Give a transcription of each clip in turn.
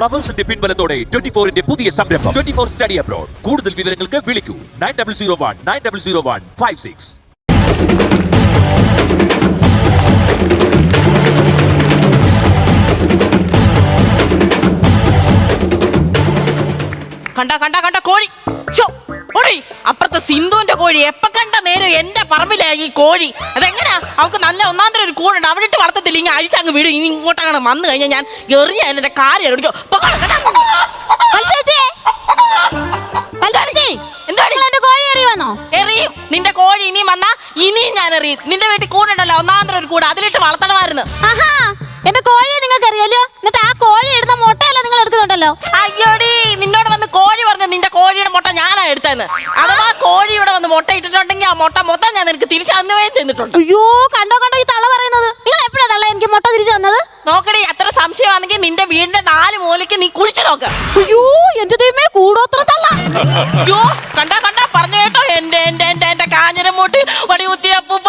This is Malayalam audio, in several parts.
ഫ്ലവേഴ്സിന്റെ പിൻബലത്തോടെ ട്വന്റി ഫോറിന്റെ പുതിയ സംരംഭം. ട്വന്റി ഫോർ സ്റ്റഡി അബ്രോഡ് കൂടുതൽ വിവരങ്ങൾക്ക് വിളിക്കൂ. Nine double zero one nine double zero one five six കണ്ട കണ്ട കണ്ട കോഴി. ഓടി അപ്പുറത്തെ സിന്ധുവിന്റെ കോഴി. എപ്പ കണ്ട നേരം എന്റെ പറമ്പിലാ ഈ കോഴി. അതെങ്ങനാ? അവക്ക് നല്ല ഒന്നാം തരം ഒരു കൂടുണ്ട് അവിടെ ഇട്ട് വളർത്തത്തില്ല. ഇങ്ങനെ അഴിച്ചങ്ങ് വീട്. ഇനി ഇങ്ങോട്ടങ്ങനെ വന്നു കഴിഞ്ഞാൽ ഞാൻ എറിഞ്ഞ എന്റെ കാര്യം എറിയുവാന്നോ? എറിയും. നിന്റെ കോഴി ഇനിയും വന്നാ ഇനിയും ഞാൻ എറിയും. നിന്റെ വീട്ടിൽ കൂടുണ്ടല്ലോ ഒന്നാം തരം ഒരു കൂട് അതിലിട്ട് വളർത്തണമായിരുന്നു. എന്റെ കോഴിയെ നിങ്ങൾക്ക് അറിയാലോ എന്നിട്ട് ആ കോഴി ഇടുന്ന മുട്ടയല്ല നിങ്ങൾ എടുക്കുന്നുണ്ടല്ലോ. അയ്യോടി. ഞാനാ എടുത്തതെന്ന് അഥവാ കോഴി ഇവിടെ വന്ന് മുട്ട ഇട്ടിട്ടുണ്ടെങ്കിൽ ആ മുട്ട മൊത്തം ഞാൻ നിനക്ക് തിരിച്ചു അന്നുവേ തന്നിട്ടുണ്ട്. അയ്യോ കണ്ടോ കണ്ടോ ഈ തള്ള പറയുന്നത്? നിങ്ങൾ എപ്പോഴാ തള്ള എനിക്ക് മുട്ട തിരിച്ചു തന്നത്? നോക്കടി അത്ര സംശയമാണെങ്കിൽ നിന്റെ വീടിന്റെ നാല് മൂലയ്ക്ക് നീ കുഴിച്ചു നോക്ക്. അയ്യോ എന്റെ ദൈവമേ കൂടോത്ര തള്ള. അയ്യോ കണ്ടോ കണ്ടോ പറഞ്ഞു കേട്ടോ എന്റെ എന്റെ എന്റെ എന്റെ കാഞ്ഞിരമൂട്ട് വടി അപ്പൂപ്പ.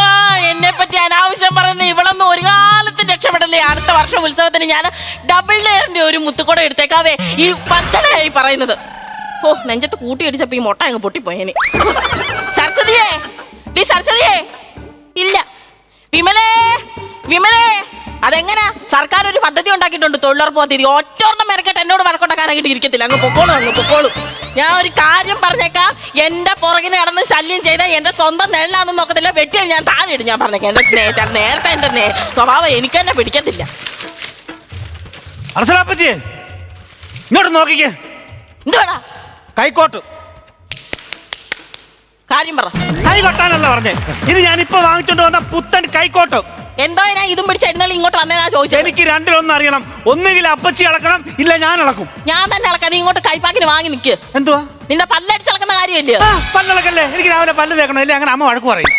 എന്നെ പറ്റി അനാവശ്യം പറയുന്ന ഇവളൊന്നും ഒരു കാലത്തും രക്ഷപ്പെടല്ലേ. അടുത്ത വർഷം ഉത്സവത്തിന് ഞാൻ ഡബിൾ ലെയറിന്റെ ഒരു മുത്തുകൂടെ എടുത്തേക്കാവേ. ഈ പച്ചലയായി പറയുന്നത്. ഓ നെഞ്ചത്ത് കൂട്ടി അടിച്ചപ്പോ ഈ മുട്ട അങ്ങ് പൊട്ടിപ്പോയേനെ. സരസ്വതിയേ ഡി സരസ്വതിയേ. ഇല്ല. വിമലേ വിമലേ. അതെങ്ങനെ? സർക്കാർ ഒരു പദ്ധതി ഉണ്ടാക്കിയിട്ടുണ്ട് തൊഴിലുറപ്പ് പദ്ധതി. ഒറ്റോർണം മെനക്കെട്ട് എന്നോട് വഴക്കുണ്ടാക്കാനായിട്ട് ഇരിക്കത്തില്ല. അങ്ങ് പൊക്കോളും അങ്ങ് പൊക്കോളും. ഞാൻ ഒരു കാര്യം പറഞ്ഞേക്കാം. എന്റെ പുറകിന് കടന്ന് ശല്യം ചെയ്ത എന്റെ സ്വന്തം നെല്ലാണെന്ന് നോക്കത്തില്ല. വെട്ടിയാൽ ഞാൻ താഴെ ഇടും ഞാൻ പറഞ്ഞേക്കാം. എന്റെ സ്നേഹം നേരത്തെ എന്റെ സ്വഭാവം എനിക്ക് തന്നെ പിടിക്കത്തില്ല. ഇങ്ങോട്ട് നോക്കിക്കേ. എന്തുവാടാ? കൈക്കോട്ട്. കാര്യം പറ. കൈ കൊട്ടാനല്ല പറഞ്ഞേ. ഇത് ഞാൻ ഇപ്പൊ വാങ്ങിച്ചോണ്ട് വന്ന പുത്തൻ കൈക്കോട്ട്. എന്തോ ഞാൻ ഇതും പിടിച്ച എന്നാലും ഇങ്ങോട്ട് വന്നേതാ ചോദിച്ചത്. എനിക്ക് രണ്ടിലൊന്നും അറിയണം. ഒന്നുകിൽ അപ്പച്ചി അളക്കണം ഇല്ല ഞാൻ അളക്കും. ഞാൻ തന്നെ അളക്കാൻ നീ ഇങ്ങോട്ട് കൈപ്പാക്കിന് വാങ്ങി നിൽക്ക് എന്തുവാ? നിന്റെ പല്ലടിച്ചളക്കുന്ന കാര്യമില്ല? ആ, പല്ലളക്കല്ലേ? എനിക്ക് രാവിലെ പല്ല് തേക്കണം. ഇല്ലേ? അങ്ങനെ അമ്മ വഴക്ക് പറയും.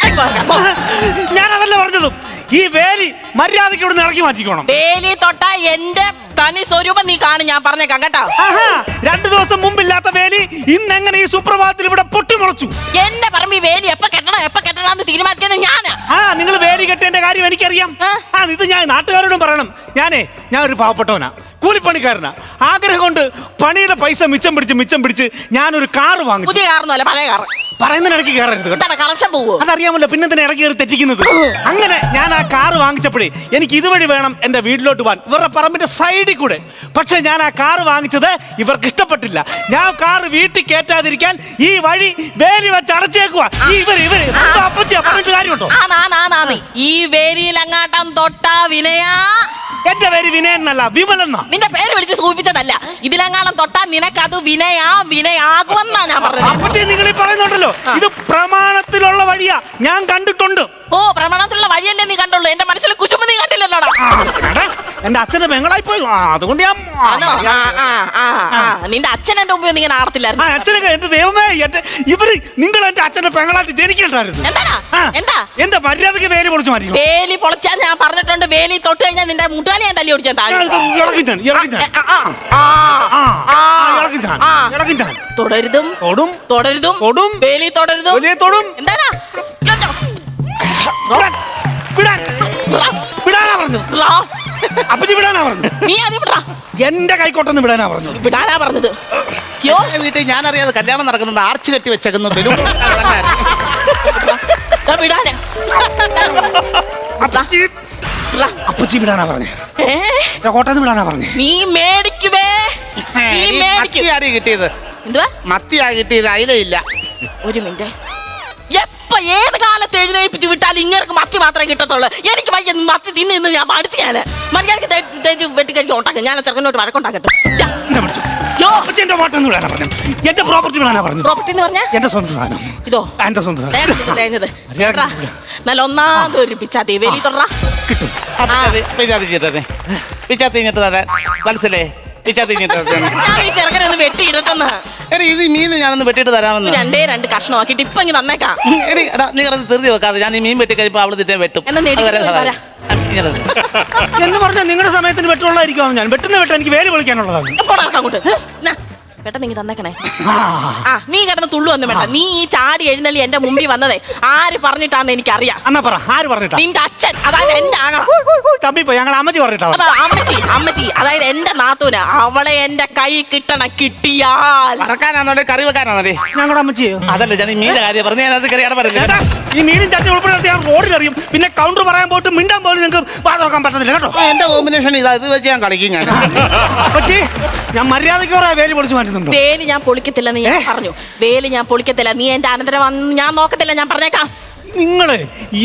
ഞാൻ അതല്ല പറഞ്ഞതും. ഈ വേലി മര്യാദയ്ക്ക് ഇവിടെ ഇളക്കി മാറ്റിക്കോണം. വേലി തൊട്ട എന്റെ തനി സ്വരൂപം നീ കാണും ഞാൻ പറഞ്ഞേക്കാം കേട്ടോ. ആഹാ രണ്ടു ദിവസം മുമ്പില്ലാത്ത വേലി ഇന്നെങ്ങനെ ഈ സുപ്രഭാതത്തിൽ ഇവിടെ പൊട്ടിമുളച്ചു? എന്റെ പറമ്പ് ഈ വേലി എപ്പ കെട്ടണം എപ്പ കെട്ടണം എന്ന് തീരുമാനിക്കുന്നത് ഞാനാ. ആ നിങ്ങൾ വേലി കെട്ടേണ്ട കാര്യം എനിക്കറിയാം. ആ. ആ ഇത് ഞാൻ നാട്ടുകാരോടും പറയണം. ഞാനേ ഞാൻ ഒരു പാവപ്പെട്ടവനാ കൂലിപ്പണിക്കാരനാ. ആഗ്രഹം കൊണ്ട് പണിയുടെ പൈസ മിച്ചം പിടിച്ച് മിച്ചം പിടിച്ച് ഞാനൊരു കാറ് വാങ്ങി പുതിയ കാറൊന്നുമല്ല പഴയ കാറ്. പറയുന്നതിനിടയ്ക്ക് കയറരുത് കേട്ടോ. എന്താണ് കളക്ഷൻ പോവോ? അതറിയാമല്ലോ പിന്നെ തന്നെ ഇടയ്ക്ക് കയറി തെറ്റിക്കുന്നത്? അങ്ങനെ ഞാൻ ആ കാറ് വാങ്ങിച്ചപ്പോഴേ എനിക്ക് ഇതുവഴി വേണം എന്റെ വീട്ടിലോട്ട് പോകാൻ. ഇവരുടെ പറമ്പിന്റെ സൈഡിൽ കൂടെ. പക്ഷെ ഞാൻ ആ കാറ് വാങ്ങിച്ചത് ഇവർക്ക് ഇഷ്ടപ്പെട്ടില്ല. ഞാൻ കാറ് വീട്ടിൽ കയറ്റാതിരിക്കാൻ ഈ വഴി വേലി വെച്ച് അടച്ചേക്കുക അപ്പച്ചി ഇവർ ഇവർ അപ്പച്ചിയാ പറഞ്ഞിട്ട് കാര്യമുണ്ടോ? ആന്നാന്നാന്നാന്ന് ഈ വേലിയിൽ അങ്ങാട്ടം തൊട്ടാ വിനയാ. എന്റെ പേര് വിനയൻ എന്നല്ല വിമലെന്നാ നിന്റെ പേര് വിളിച്ച് സൂചിപ്പിച്ചതല്ല. ഇതിലെങ്ങാണം തൊട്ടാ നിനക്കത് വിനയാ വിനയാകുമെന്നാ ഞാൻ പറഞ്ഞത്. അപ്പച്ചി നിങ്ങൾ ഈ പറയുന്നുണ്ടല്ലോ ഇത് പ്രമാണത്തിലുള്ള വഴിയാ. ഞാൻ കണ്ടിട്ടുണ്ട്. ഓ പ്രമാണത്തിലുള്ള വഴിയല്ലേ നീ കണ്ടുള്ളൂ. എന്റെ മനസ്സിൽ കുശുമ്പ് നീ കണ്ടില്ലല്ലോടാ എടാ, എന്റെ അച്ഛന്റെ പെങ്ങളായി പോയി. ആ, അതുകൊണ്ട് ഞാൻ ആണോ? ആ, ആ, ആ, ആ. നിന്റെ അച്ഛൻ എന്റെ മുമ്പിൽ നീ ആ ആടത്തില്ലായിരുന്നു. അച്ഛനൊക്കെ എന്റെ ദൈവമേ എന്റെ ഇവർ നിങ്ങൾ എന്റെ അച്ഛന്റെ പെങ്ങളായിട്ട് ജനിക്കണ്ടായിരുന്നു. എന്താടാ? എന്താ? എന്താ മര്യാദയ്ക്ക് വേലി പൊളിച്ചു മാറ്റി വേലി പൊളിച്ചാൽ ഞാൻ പറഞ്ഞിട്ടുണ്ട്. വേലി തൊട്ട് കഴിഞ്ഞാൽ നിന്റെ മുട്ടാലി ഞാൻ തല്ലി ഞാൻ. തുടരുതും. തൊടും. തുടരുതും. തൊടും. വേലി തുടരുതും. വലിയ തൊടും. എന്താടാ? വിടാനാ പറഞ്ഞു. അപ്പച്ചി വിടാനാ പറഞ്ഞു. നീ ആദ്യം വിടാ. എന്റെ കൈക്കോട്ടൊന്ന് വിടാനാ പറഞ്ഞു. വിടാനാ പറഞ്ഞത്. വീട്ടിൽ ഞാൻ അറിയാതെ കല്യാണം നടക്കുന്നത് ആർച്ച് കെട്ടി വെച്ചേക്കുന്നു ദാ വിടാനാ. അപ്പച്ചി. റാ. അപ്പച്ചി വിടാനാ പറഞ്ഞു. ഏ? കോട്ടന്ന് വിടാനാ പറഞ്ഞു. നീ മേടിക്കുവേ. നീ മേടിക്കും. മത്തിയാടി കിട്ടിയത്. എന്തുവാ? മത്തിയാ കിട്ടിയത് അയിലയില്ല ഒരു മിനിറ്റ്. എപ്പ ഏത് കാലത്ത് എഴുന്നേൽപ്പിച്ച് വിട്ടാലും ഇങ്ങനെ മത്തി മാത്രമേ കിട്ടത്തുള്ളൂ? എനിക്ക് വയ്യ മത്തി തിന്ന് ഇന്ന് ഞാൻ മടുത്ത് ഞാൻ മര്യാദയ്ക്ക് വെട്ടിക്കരിക്കും ഉണ്ടാക്കാം. ഞാൻ ആ ചെറുക്കനോട്ട് വഴക്കുണ്ടാക്കട്ടെ. എന്റെ കോട്ടന്ന് വിടാനാ പറഞ്ഞു. എന്റെ പ്രോപ്പർട്ടി വിടാനാ പറഞ്ഞു. പ്രോപ്പർട്ടി എന്ന് പറഞ്ഞാ? എന്റെ സ്വന്തം സാധനം. ഇതോ? എന്റെ സ്വന്തം സാധനം. നല്ല ഒന്നാമത് ഒരു പിച്ചാത്തി വേലി കിട്ടും. പിച്ചാത്തി ഇങ്ങോട്ട് പിച്ചാത്തി ഇങ്ങോട്ട് തരാൻ. മനസ്സിലേ? ഇത് മീൻ ഞാനൊന്ന് വെട്ടിട്ട് തരാമെന്ന്. രണ്ടേ രണ്ട് കഷ്ണമാക്കിട്ട് ഇപ്പൊ ഇങ്ങനെ തന്നേക്കാം. നീ കിടന്ന് തെറുതി വെക്കാതെ. ഞാൻ ഈ മീൻ വെട്ടി. കഴിയുമ്പോൾ അവൾ തിറ്റേ വെട്ടും തരാം. എന്ന് പറഞ്ഞാൽ നിങ്ങളുടെ സമയത്തിന് വെട്ടുള്ളതായിരിക്കും ഞാൻ വെട്ടുന്ന വെട്ട എനിക്ക് വേലി വിളിക്കാനുള്ളതാണ്. പെട്ടെന്ന് ഇങ്ങ് തന്നേക്കണേ. ആ. നീ കിടന്ന് തുള്ളു വന്ന് വേണ്ട. നീ ഈ ചാടി എഴുന്നള്ളി എന്റെ മുമ്പിൽ വന്നതേ. ആര് പറഞ്ഞിട്ടാന്ന് എനിക്കറിയാം. എന്നാ പറ ആര് പറഞ്ഞിട്ടാ? നിന്റെ അച്ഛൻ അതായത് എന്റെ ആങ്ങള. തമ്മിപ്പോ ഞങ്ങൾ അമ്മച്ചി പറഞ്ഞിട്ടാ അപ്പൊ അമ്മച്ചി അമ്മച്ചി അതായത് എന്റെ നാത്തൂന് അവളെ എന്റെ കൈ കിട്ടണ കിട്ടിയാൽ. പറക്കാനാണോ കറി വെക്കാനാണോ ഞങ്ങളുടെ അമ്മച്ചിയോ അതല്ല ഞാൻ ഈ കാര്യം പറഞ്ഞു ഞാൻ അത് കറി ചേട്ടാ, ഈ മീനും ചട്ടി ഉൾപ്പെടെ ഞാൻ റോഡിൽ അറിയും പിന്നെ കൗണ്ടർ പറയാൻ പോയിട്ട് മിണ്ടാൻ പോലും നിങ്ങൾക്ക് വാ തുറക്കാൻ പറ്റത്തില്ല കേട്ടോ? എന്റെ കോമ്പിനേഷൻ ഇതാ ഇത് വെച്ച് ഞാൻ കളിക്കും ഞാൻ. അപ്പച്ചി ഞാൻ മര്യാദയ്ക്ക് പറയാ വേലി പൊളിച്ച് മാറ്റുന്നുണ്ടോ വേൽ ഞാൻ പൊളിക്കത്തില്ല നീ പറഞ്ഞു. വേൽ ഞാൻ പൊളിക്കത്തില്ല. നീ എന്റെ അനന്തരം വന്ന് ഞാൻ നോക്കത്തില്ല ഞാൻ പറഞ്ഞേക്കാം. നിങ്ങൾ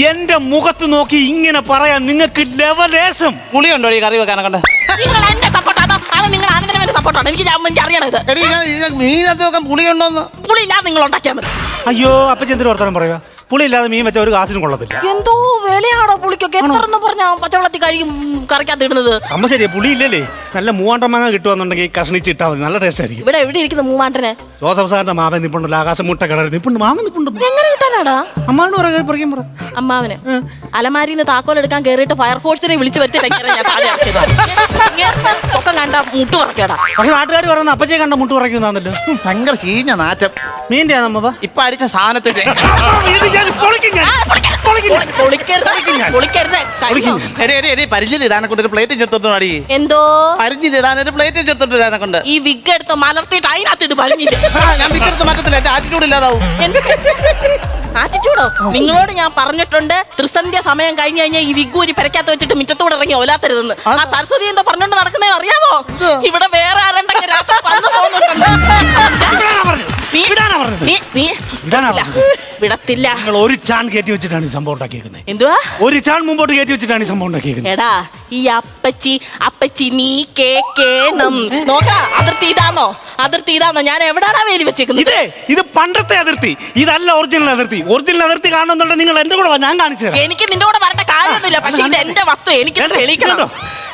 എന്റെ മുഖത്ത് നോക്കി ഇങ്ങനെ പറയാൻ നിങ്ങൾക്ക് ലവലേശം. പുളിയുണ്ടോ ഈ കറി വെക്കാനെ കണ്ട് നിങ്ങൾ എന്റെ സപ്പോർട്ട് അതോ അത് നിങ്ങൾ അനന്തരം എന്റെ സപ്പോർട്ടാണ് എനിക്ക് ഞാൻ- എനിക്ക് അറിയണം ഇത് എടീ ഞാൻ ഇത് മീനകത്ത് വെക്കാൻ പുളിയുണ്ടോന്ന്? പുളിയില്ലാതെ നിങ്ങൾ ഉണ്ടാക്കിയാൽ മതി. അയ്യോ അപ്പൊ എന്തൊരു വർത്തമാനം പറയുക പുളി ഇല്ലാതെ മീൻ വെച്ച ഒരു കാശിനും കൊള്ളത്തില്ല. എന്തോ വിലയാണോ പുളിക്കൊക്കെ. എത്രന്ന് പറഞ്ഞാ പച്ചവെള്ളത്തിൽ കഴുകി കറിക്കകത്ത് ഇടുന്നത്. അമ്മ ശരിയാ പുളി ഇല്ലല്ലേ നല്ല മൂവാണ്ടം മാങ്ങ കിട്ടുവാന്നുണ്ടെങ്കിൽ കഷ്ണിച്ച് ഇട്ടാൽ മതി. നല്ല ടേസ്റ്റ് ആയിരിക്കും. ഇവിടെ എവിടെ ഇരിക്കുന്ന മൂവാണ്ടനെ? ജോസഫ് സാറിന്റെ മാവൻ നിപ്പുണ്ടല്ലോ ആകാശം മുട്ട കിടറി നിപ്പുണ്ട് മാങ്ങ നിപ്പുണ്ട്. എങ്ങനെ കിട്ടാനാടാ അമ്മാവോട് പറയാൻ പറിക്കാൻ പറ. അമ്മാവന്. നിന്ന് താക്കോൽ എടുക്കാൻ കേറിയിട്ട് ഫയർഫോഴ്സിനെ വിളിച്ചു താഴെ ഇറക്കിയത് ഇങ്ങേർക്ക് ഒക്കെ കണ്ട മുട്ട് പറക്കേടാ പക്ഷെ നാട്ടുകാർ പറയുന്ന അപ്പച്ചെ കണ്ട മുട്ട് പറയുന്നതാണല്ലോ ഭയങ്കര ചീഞ്ഞ നാറ്റം. മീന്റെ നമ്മ ഇപ്പൊ അടിച്ച സാധനത്തിന്റെ പൊളിക്കരുത്. പൊളിക്കരുത്. കഴിഞ്ഞോ? എടി എടി എടി പരിചയം ഇടാനെ കൊണ്ട് ഒരു പ്ലേറ്റ് ചേർത്തോട്ട് അടി എന്തോ? ഒരു പ്ലേറ്റ് ചേർത്തിട്ട് ഇടാനെ കൊണ്ട് ഈ വിഗ് എടുത്ത് മലർത്തിട്ട് അതിനകത്തിട്ട് പഴിഞ്ഞില്ല ആ, ഞാൻ വിക്കെടുത്ത് മാറ്റത്തില്ല. എന്റെ ആറ്റിറ്റ്യൂഡ് ഇല്ലാതാവും. ആറ്റിറ്റ്യൂഡോ നിങ്ങളോട് ഞാൻ പറഞ്ഞിട്ടുണ്ട് ത്രിസന്ധ്യ സമയം കഴിഞ്ഞു കഴിഞ്ഞാൽ ഈ വിഗൂരി പെരക്കാത്ത വെച്ചിട്ട് മിറ്റത്തോടെ ഇറങ്ങി ഓലാത്തരുതെന്ന് ആ സരസ്വതി എന്താ പറഞ്ഞോണ്ട് നടക്കുന്നേ അറിയാമോ ഇവിടെ വേറെ ആരുണ്ടെങ്കിൽ രാത്രി വന്നു പോകുന്നുണ്ടെന്ന് നീ-? നീ- ഇല്ല? വിടത്തില്ല. നിങ്ങൾ ഒരു ചാൻ കയറ്റി വെച്ചിട്ടാണ് ഈ സംഭവം ഉണ്ടാക്കിയേക്കുന്നത്. എന്തുവാ? ഒരു ചാൻ മുമ്പോട്ട് കയറ്റി വെച്ചിട്ടാണ് ഈ സംഭവം ഉണ്ടാക്കിയേക്കുന്നത്. എടാ ഈ അപ്പച്ചി അപ്പച്ചി നീ കേക്കേണം. നോക്ക അതിർത്തി ഇതാന്നോ? അതിർത്തി ഇതാന്നോ? ഞാൻ എവിടാടാ വേലി വെച്ചേക്കുന്നത്? ഇതേ ഇത് പണ്ടത്തെ അതിർത്തി. ഇതല്ല ഒറിജിനൽ അതിർത്തി. ഒറിജിനൽ അതിർത്തി കാണണമെന്നുണ്ടെങ്കിൽ നിങ്ങൾ എന്റെ കൂടെ വാ, ഞാൻ കാണിച്ചു തരാം. എനിക്ക് നിന്റെ കൂടെ വരേണ്ട കാര്യമൊന്നുമില്ല. പക്ഷെ ഇത് എന്റെ വസ്തു എനിക്ക് കേട്ടോ? തെളിയിക്കണം.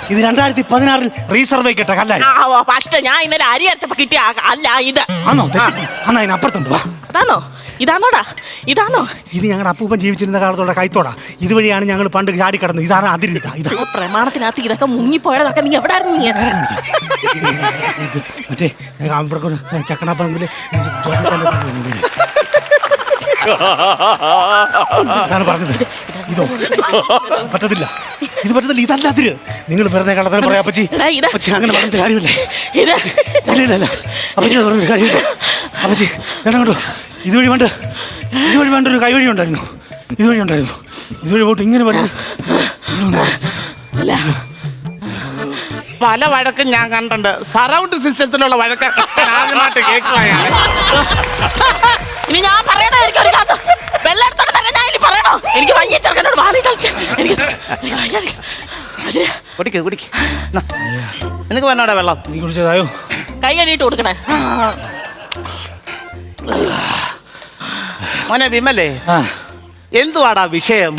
ഇത് രണ്ടായിരത്തി പതിനാറിൽ റീസർവേ കേട്ട കല്ലായി ആ ഓ, പക്ഷെ ഞാൻ ഇന്നലെ അരി അരച്ചപ്പോ കിട്ടിയ ആ- അല്ല ഇത്. ആണോ തെറ്റി. എന്നാ അതിനപ്പുറത്തുണ്ട് വാ. അതാന്നോ? ഇതാന്നോടാ ഇതാണോ? ഇത് ഞങ്ങളുടെ അപ്പൂപ്പൻ ജീവിച്ചിരുന്ന കാലത്തുള്ള കൈത്തോടാ. ഇതുവഴിയാണ് ഞങ്ങൾ പണ്ട് ചാടി കിടന്നത്. ഇതാണ് അതിരിതാ. ഇതാ. പ്രമാണത്തിനകത്ത് ഇതൊക്കെ മുങ്ങിപ്പോയതൊക്കെ നീ എവിടെ നീ? മറ്റേ ഇവിടെ ചക്കണപ്പറമ്പിൽ അതാണ് പറഞ്ഞത്? ഇതോ. പറ്റത്തില്ല. ഇത് പറ്റത്തില്ല. ഇതല്ല അതിര്. നിങ്ങൾ വെറുതെ കള്ളത്തിന് പറയാ അപ്പച്ചി. അപ്പച്ചി അങ്ങനെ പറഞ്ഞിട്ട് കാര്യമില്ല. ഇല്ല ഇല്ല അപ്പച്ചി പറഞ്ഞിട്ട് കാര്യമില്ല. അപ്പച്ചി ഞാൻ കണ്ടു ഇതുവഴി വേണ്ട ഇതുവഴി വേണ്ട ഒരു കൈവഴി ഉണ്ടായിരുന്നു. ഇതുവഴി ഉണ്ടായിരുന്നു. ഇതുവഴി പോട്ട് ഇങ്ങനെ പറഞ്ഞു അല്ല. പല വഴക്കും ഞാൻ കണ്ടിട്ടുണ്ട്. സറൗണ്ട് സിസ്റ്റത്തിലുള്ള വഴക്ക് ഞാൻ ആദ്യമായിട്ട് കേൾക്കുകയാണ്. ഇനി ഞാൻ പറയണായിരിക്കും ഒരു തന്നെ ഞാൻ ഇനി പറയണോ? എനിക്ക് വയ്യ ചെറുക്കനോട് മാറി കളിച്ച്. എനിക്ക് എനിക്ക് കുടിക്ക് കുടിക്ക്. നാ. നിനക്ക് വേണോടെ വെള്ളം? നീ കുടിച്ചതായോ? കൈ കഴുകിയിട്ട് കൊടുക്കണേ. മോനെ വിമലേ ആ. എന്തുവാടാ വിഷയം?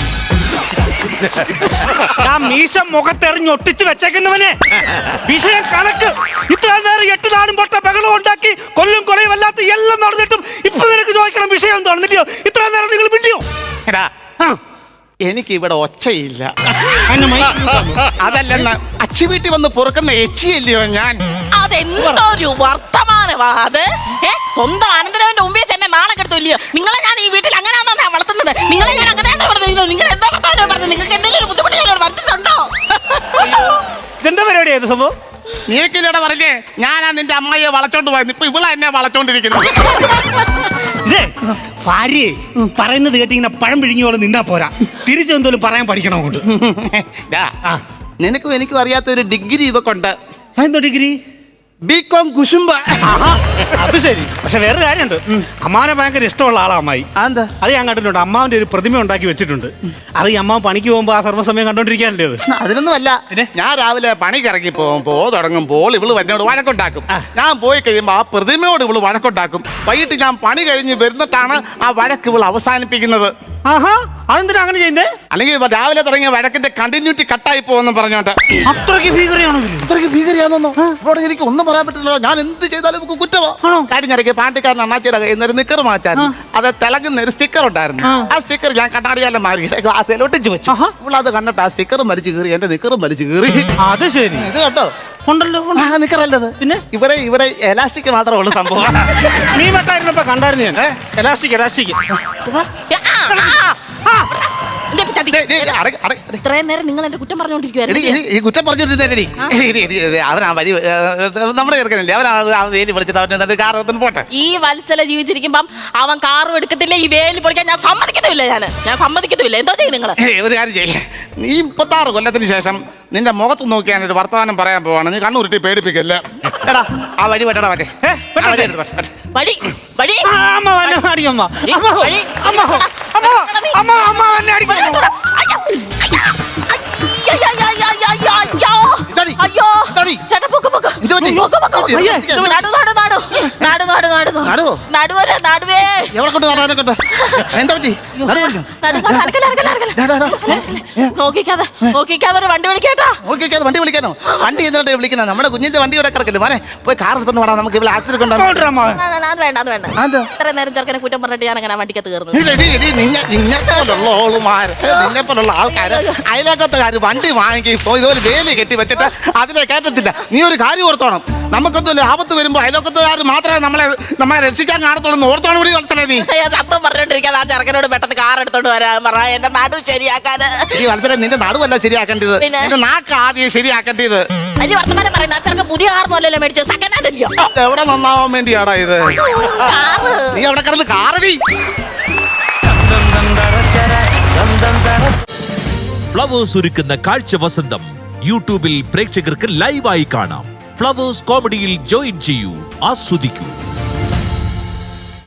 ഞാൻ മീശ മുഖത്തെറിഞ്ഞ് ഒട്ടിച്ച് വെച്ചേക്കുന്നവനെ വിഷയം കണക്ക്. ഇത്ര നേരം എട്ട് നാടും പൊട്ട ബഹളം ഉണ്ടാക്കി കൊല്ലും കൊലയും അല്ലാത്ത എല്ലാം നടന്നിട്ടും ഇപ്പൊ നിനക്ക് ചോദിക്കണം വിഷയം എന്താണെന്നില്ലയോ ഇത്ര നേരം നിങ്ങൾ വിളിയോ? എടാ ആ, എനിക്ക് ഇവിടെ ഒച്ചയില്ല അതല്ലെന്ന് അച്ചി വീട്ടിൽ വന്ന് പൊറുക്കുന്ന എച്ചിയല്ലയോ ഞാൻ? അതെന്തൊരു വർത്തമാനമാ അത്? ഏ സ്വന്തം അനന്തരവന്റെ മുമ്പിൽ ചെന്നെ നാളെ കെടുത്തില്ലയോ നിങ്ങളെ ഞാൻ ഈ വീട്ടിൽ അങ്ങനെയാണോ ഞാൻ വളർത്തുന്നത്? നിങ്ങളെ ഞാൻ അങ്ങനെയാണോ വളർത്തുന്നത്? നിങ്ങൾ എന്താ വർത്തമാനം പറഞ്ഞത്? നിങ്ങൾക്ക് എന്തെങ്കിലും ഒരു ബുദ്ധിമുട്ട് ഞാൻ വരുത്തുന്നുണ്ടോ? ഇതെന്താ പരിപാടിയായത് സംഭവം? നീക്കിലൂടെ പറഞ്ഞേ ഞാനാ നിന്റെ അമ്മയെ വളച്ചോണ്ട് പോയത്. ഇപ്പൊ ഇവളാ എന്നെ വളച്ചോണ്ടിരിക്കുന്നത്. ഇതേ ഭാര്യയെ പറയുന്നത് കേട്ട് ഇങ്ങനെ പഴം പിഴിഞ്ഞോളം നിന്നാ പോരാ. തിരിച്ചെന്തോലും പറയാൻ പഠിക്കണം ആ. നിനക്കും എനിക്കും അറിയാത്ത ഒരു ഡിഗ്രി ഇവക്കുണ്ട്. എന്തോ ഡിഗ്രി? ബി കോം കുശുംബ അത് ശരി. പക്ഷെ വേറെ കാര്യമുണ്ട്. അമ്മാവനെ ഭയങ്കര ഇഷ്ടമുള്ള ആളാ അമ്മായി. എന്താ അത് ഞാൻ കണ്ടിട്ടുണ്ട്. അമ്മാവിന്റെ ഒരു പ്രതിമ ഉണ്ടാക്കി വെച്ചിട്ടുണ്ട്. അത് ഈ അമ്മാവൻ പണിക്ക് പോകുമ്പോ ആ സർവസമയം കണ്ടോണ്ടിരിക്കാനല്ലേ അത്? അതിനൊന്നും അല്ല ഞാൻ രാവിലെ പണിക്ക് ഇറങ്ങി പോകുമ്പോ തുടങ്ങുമ്പോൾ ഇവൾ എന്നോട് വഴക്കുണ്ടാക്കും. ഞാൻ പോയി കഴിയുമ്പോ ആ പ്രതിമയോട് ഇവൾ വഴക്കുണ്ടാക്കും. വൈകിട്ട് ഞാൻ പണി കഴിഞ്ഞ് വരുന്നിട്ടാണ് ആ വഴക്ക് ഇവൾ അവസാനിപ്പിക്കുന്നത്. ആഹാ. അതെന്തിനാ അങ്ങനെ ചെയ്യുന്നേ? അല്ലെങ്കിൽ രാവിലെ തുടങ്ങിയ വഴക്കിന്റെ കണ്ടിന്യൂറ്റി കട്ടായി പോകുന്നു പറഞ്ഞോട്ടെ. അത്രയ്ക്ക് ഭീകരയാണോ അത്രയ്ക്ക് ഭീകരയാണെന്നോ? ഇവിടെ എനിക്ക് ഒന്നും പറയാൻ പറ്റില്ല ഞാൻ എന്ത് ചെയ്താലും നമുക്ക് കുറ്റമോ ആണോ? കഴിഞ്ഞിടയ്ക്ക് പാണ്ടിക്കാരൻ അണ്ണാച്ചിയുടെ കയ്യിൽ നിന്ന് ഒരു നിക്കർ മാറ്റാൻ അത് തിളങ്ങുന്ന ഒരു സ്റ്റിക്കർ ഉണ്ടായിരുന്നു. ആ. സ്റ്റിക്കർ ഞാൻ കണ്ണാടിയാലും മാറി ഗ്ലാസ്സിലോട്ടിച്ച് വെച്ചു അപ്പോൾ അത് കണ്ടിട്ട് ആ സ്റ്റിക്കർ വലിച്ചു കീറി എന്റെ നിക്കറും വലിച്ചു കീറി. അത് ശരി. ഇത് കേട്ടോ ഉണ്ടല്ലോ നിക്കറല്ലത് പിന്നെ? ഇവിടെ ഇവിടെ എലാസ്റ്റിക് മാത്രമേ ഉള്ളൂ സംഭവം. നീ മട്ടായിരുന്നപ്പോ കണ്ടായിരുന്നു? ഞാൻ എലാസ്റ്റിക് എലാസ്റ്റിക് ഇത്രയും നേരം നിങ്ങൾ എന്റെ കുറ്റം ഈ കുറ്റം വരി നമ്മുടെ ചെറുക്കനല്ലേ വേലി വിളിച്ചിട്ട് അവൻ പോട്ടെ. ഈ വത്സല ജീവിച്ചിരിക്കുമ്പം അവൻ കാറും എടുക്കത്തില്ല ഈ വേലി പൊളിക്കാൻ ഞാൻ സമ്മതിക്കത്തില്ല ഞാൻ ഞാൻ സമ്മതിക്കത്തില്ല എന്തോ ചെയ്യും നിങ്ങൾ ഒരു കാര്യം ചെയ്യേ. നീ മുപ്പത്താറ് കൊല്ലത്തിന് ശേഷം നിന്റെ മുഖത്ത് നോക്കിയാൻ ഒരു വർത്തമാനം പറയാൻ പോവാണ്. നീ കണ്ണുരുട്ടി പേടിപ്പിക്കല്ലേ? എടാ ആ വഴി പറ്റടാ മറ്റേ. വടി ആ, അമ്മ വന്നെ അടിക്കമ്മ അമ്മ വഴി. അമ്മ അമ്മ അമ്മ അമ്മ വന്നെ അടിക്കമ്മ അയ്യോ. അയ്യോ. അയ്യോ, അയ്യോ, അയ്യോ, അയ്യോ, അയ്യോ. ഇതാടി. അയ്യോ. ഇതാടി. ചേട്ടാ, പൊക്ക്, പൊക്ക്. പൊക്ക്, പൊക്ക്. അയ്യേ. നാടു, നാടു, നാടു. നാടു, നാടു, നാടു. നാടുവോ? നടുവരെ, നടുവേ. എവിടെ കൊണ്ട് കാണാനെ കൊണ്ട് എന്താ പറ്റി? നടു പറ്റിയോ? നടു, നടു, അനക്കല്ല, അനക്കല്ല, അനക്കല്ല. ഡാ, ഡാ, ഡാ. നോക്കിക്കാതെ നോക്കിക്കാതെ ഒരു വണ്ടി വിളിക്കേട്ടാ. ഓക്കെ അത് വണ്ടി വിളിക്കാനോ? വണ്ടി എന്നിട്ട് വിളിക്കുന്ന നമ്മുടെ കുഞ്ഞിന്റെ വണ്ടി ഇവിടെ കിടക്കില്ല? മോനെ പോയി കാർ എടുത്തു വേണം നമുക്ക് ഇവിടെ അത് വേണ്ട അത് വേണ്ട? ഇത്രയും നേരം ചെറുക്കനെ കുറ്റം പറഞ്ഞിട്ട് ഞാൻ അങ്ങനെ വണ്ടിക്കത്ത് നിന്നെ പോലുള്ള ആൾക്കാര് അയലക്കത്തുകാര് വണ്ടി വാങ്ങി ഇതുപോലെ വേലി കെട്ടി വെച്ചിട്ട് അതിനെ കയറ്റത്തില്ല. നീ ഒരു കാര്യം ഓർത്തോണം. നമുക്കൊന്നും ആപത്ത് വരുമ്പോ അയലക്കത്തുകാർ മാത്രമേ നമ്മളെ നമ്മളെ രക്ഷിക്കാൻ കാണത്തുള്ളൂ ഓർത്തോണം കൂടി വത്സരേ നീ? പറഞ്ഞോണ്ടിരിക്കാതെ ആ ചെറുക്കനോട് പെട്ടെന്ന് കാർ എടുത്തോണ്ട് വരാൻ പറ എന്റെ നാടും ശരിയാക്കാന്. ഈ വത്സരം നിന്റെ നടുവല്ല ശരിയാക്കേണ്ടത്. പിന്നെ? നിന്റെ നാക്ക് ആദ്യം ശരിയാക്കേണ്ടത് അഞ്ച് വർത്തമാനം പറയുന്നത് ആ ചെറുക്കൻ പുതിയ കാർ പോലല്ലോ മേടിച്ചത് സെക്കൻഡ് ഹാൻഡ് അല്ലയോ എവിടെ നന്നാവാൻ വേണ്ടിയാടാ ഇത്? കാറ്. നീ അവിടെ കിടന്ന് കാറടി ഫ്ലവേഴ്സ് ഒരുക്കുന്ന കാഴ്ച വസന്തം യൂട്യൂബിൽ പ്രേക്ഷകർക്ക് ലൈവായി കാണാം. ഫ്ലവേഴ്സ് കോമഡിയിൽ ജോയിൻ ചെയ്യൂ ആസ്വദിക്കൂ.